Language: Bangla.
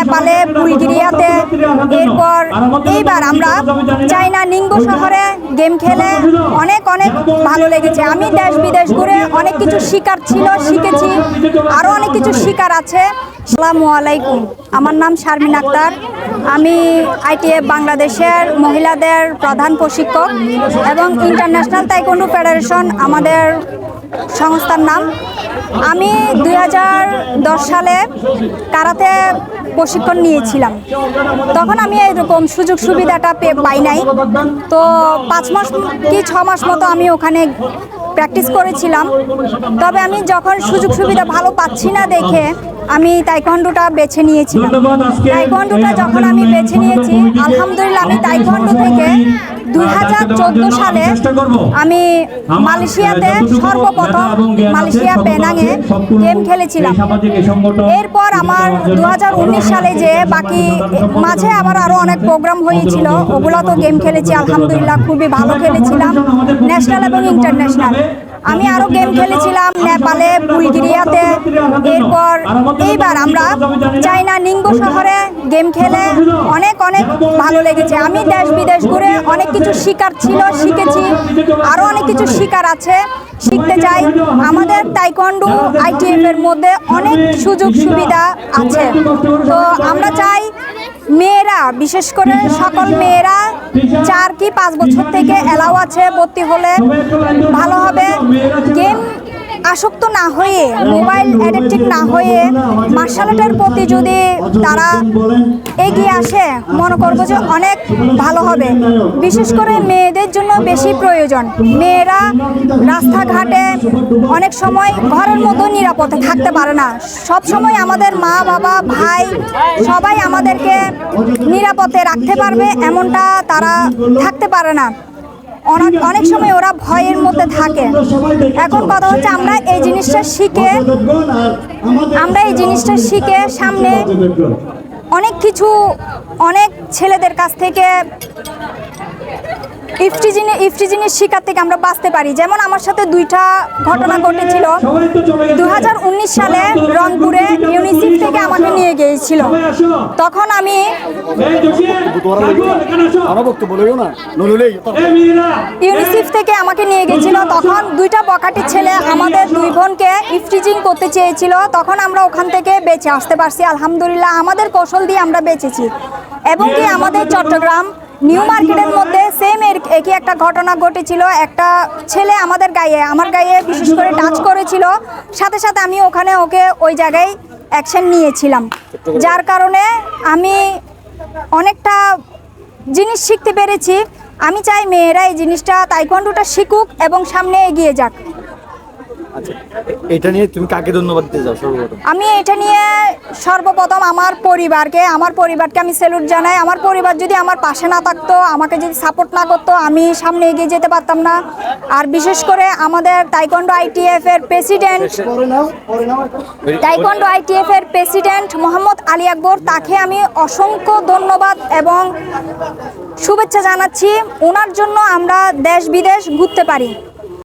নেপালে, বুলগেরিয়াতে এরপর এইবার আমরা চাইনা নিঙ্গো শহরে গেম খেলে অনেক অনেক ভালো লেগেছে। আমি দেশ বিদেশ ঘুরে অনেক কিছু শিকার ছিল, শিখেছি আরও অনেক কিছু শিকার আছে। আসসালামু আলাইকুম। আমার নাম শারমিন আক্তার। আমি আইটিএফ বাংলাদেশের মহিলাদের প্রধান প্রশিক্ষক এবং ইন্টারন্যাশনাল তাইকন্ডু ফেডারেশন আমাদের সংস্থার নাম। আমি দুই হাজার দশ সালে কারাতে প্রশিক্ষণ নিয়েছিলাম। তখন আমি এরকম সুযোগ সুবিধাটা পাই নাই। তো পাঁচ মাস কি ছ মাস মতো আমি ওখানে প্র্যাকটিস করেছিলাম। তবে আমি যখন সুযোগ সুবিধা ভালো পাচ্ছি না দেখে আমি তাইকন্ডোটা বেছে নিয়েছিলাম। তাইকন্ডোটা যখন আমি বেছে নিয়েছি, আলহামদুলিল্লাহ আমি তাইকন্ডো থেকে দুই হাজার চোদ্দ সালে আমি মালয়েশিয়াতে সর্বপ্রথম মালয়েশিয়া পেনাঙে গেম খেলেছিলাম। এরপর আমার দু হাজার উনিশ সালে যে বাকি মাঝে আবার আরও অনেক প্রোগ্রাম হয়েছিল। ওগুলো তো গেম খেলেছি আলহামদুলিল্লাহ খুবই ভালো খেলেছিলাম। ন্যাশনাল এবং ইন্টারন্যাশনাল। আমি আরও গেম খেলেছিলাম নেপালে বুলগেরিয়াতে। এরপর এইবার আমরা চাইনা নিঙ্গো শহরে গেম খেলে অনেক অনেক ভালো লেগেছে। আমি দেশ বিদেশ ঘুরে অনেক কিছু শিকার ছিল, শিখেছি। আরও অনেক কিছু শিকার আছে, শিখতে চাই। আমাদের তাইকন্ডু আইটিএফ এর মধ্যে অনেক সুযোগ সুবিধা আছে। তো আমরা চাই মেয়েরা, বিশেষ করে সকল মেয়েরা চার কি পাঁচ বছর থেকে এলাও আছে ভর্তি হলে। ভালো হবে। গেম আসক্ত না হয়ে, মোবাইল অ্যাডিক্টিভ না হয়ে মার্শাল আর্টের প্রতি যদি তারা এগিয়ে আসে, মনে করব যে অনেক ভালো হবে। বিশেষ করে মেয়েদের জন্য বেশি প্রয়োজন। মেয়েরা রাস্তাঘাটে অনেক সময় ঘরের মতো নিরাপদে থাকতে পারে না। সব সময় আমাদের মা, বাবা, ভাই সবাই আমাদেরকে নিরাপদে রাখতে পারবে, এমনটা তারা থাকতে পারে না। অনেক সময় ওরা ভয়ের মধ্যে থাকে। এখন কথা হচ্ছে আমরা এই জিনিসটা শিখে, আমরা এই জিনিসটা শিখে সামনে অনেক কিছু অনেক ছেলেদের কাছ থেকে ইফটিজিনে ইফটিজিনের শিকার থেকে আমরা বাঁচতে পারি। যেমন আমার সাথে দুইটা ঘটনা ঘটেছিল। দুই হাজার উনিশ সালে রংপুরে ইউনিসেফ থেকে আমাকে নিয়ে গিয়েছিল। তখন আমি ইউনিসেফ থেকে আমাকে নিয়ে গেছিল তখন দুইটা বকাটি ছেলে আমাদের দুই বোনকে ইফটিজিং করতে চেয়েছিল। তখন আমরা ওখান থেকে বেঁচে আসতে পারছি। আলহামদুলিল্লাহ আমাদের কৌশল দিয়ে আমরা বেঁচেছি। এবং কি আমাদের চট্টগ্রাম নিউ মার্কেটের মধ্যে সেম এর একই একটা ঘটনা ঘটেছিল। একটা ছেলে আমাদের গায়ে, আমার গায়ে বিশেষ করে টাচ করেছিল। সাথে সাথে আমি ওখানে ওকে ওই জায়গায় অ্যাকশন নিয়েছিলাম। যার কারণে আমি অনেকটা জিনিস শিখতে পেরেছি। আমি চাই মেয়েরা এই জিনিসটা তাইকোয়ান্ডোটা শিখুক এবং সামনে এগিয়ে যাক। আচ্ছা এটা নিয়ে তুমি কাকে ধন্যবাদ দিতে চাও সর্বপ্রথম? আমি এটা নিয়ে সর্বপ্রথম আমার পরিবারকে আমার পরিবারকে আমি স্যালুট জানাই। আমার পরিবার যদি আমার পাশে না থাকতো আমাকে যদি সাপোর্ট না করতো আমি সামনে এগিয়ে যেতে পারতাম না। আর বিশেষ করে আমাদের তাইকন্ডো আইটিএফ এর প্রেসিডেন্ট তাইকন্ডো আইটিএফ এর প্রেসিডেন্ট মোহাম্মদ আলী আকবর তাকে আমি অসংখ্য ধন্যবাদ এবং শুভেচ্ছা জানাচ্ছি। ওনার জন্য আমরা দেশ বিদেশ ঘুরতে পারি।